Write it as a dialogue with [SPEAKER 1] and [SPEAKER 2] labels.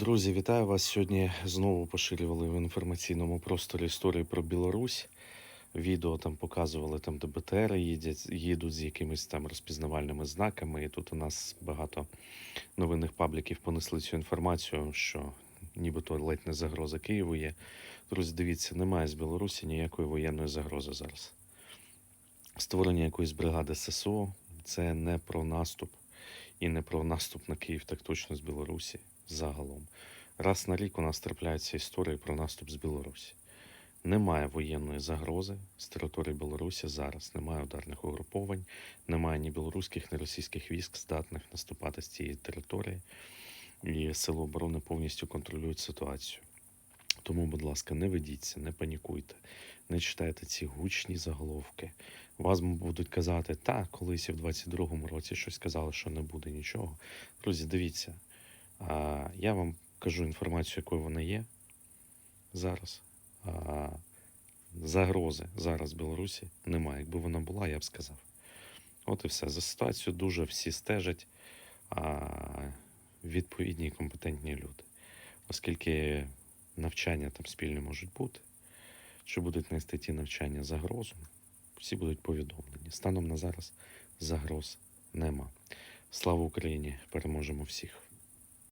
[SPEAKER 1] Друзі, вітаю вас. Сьогодні знову поширювали в інформаційному просторі історії про Білорусь. Відео там показували, там де БТР їдять, їдуть з якимись там розпізнавальними знаками. І тут у нас багато новинних пабліків понесли цю інформацію, що нібито ледь не загроза Києву є. Друзі, дивіться, немає з Білорусі ніякої воєнної загрози зараз. Створення якоїсь бригади ССО це не про наступ і не про наступ на Київ, так точно з Білорусі загалом. Раз на рік у нас трапляються історії про наступ з Білорусі. Немає воєнної загрози з території Білорусі зараз. Немає ударних угруповань, немає ні білоруських, ні російських військ, здатних наступати з цієї території. І сили оборони повністю контролюють ситуацію. Тому, будь ласка, не ведіться, не панікуйте, не читайте ці гучні заголовки. Вас будуть казати, та колись і в 22-му році щось казали, що не буде нічого. Друзі, дивіться, а, я вам кажу інформацію, якою вона є зараз. А, загрози зараз в Білорусі немає. Якби вона була, я б сказав. От і все. За ситуацію дуже всі стежать а, відповідні і компетентні люди. Оскільки навчання там спільні можуть бути, чи будуть нести ті навчання загрозу, всі будуть повідомлені. Станом на зараз загроз нема. Слава Україні! Переможемо всіх!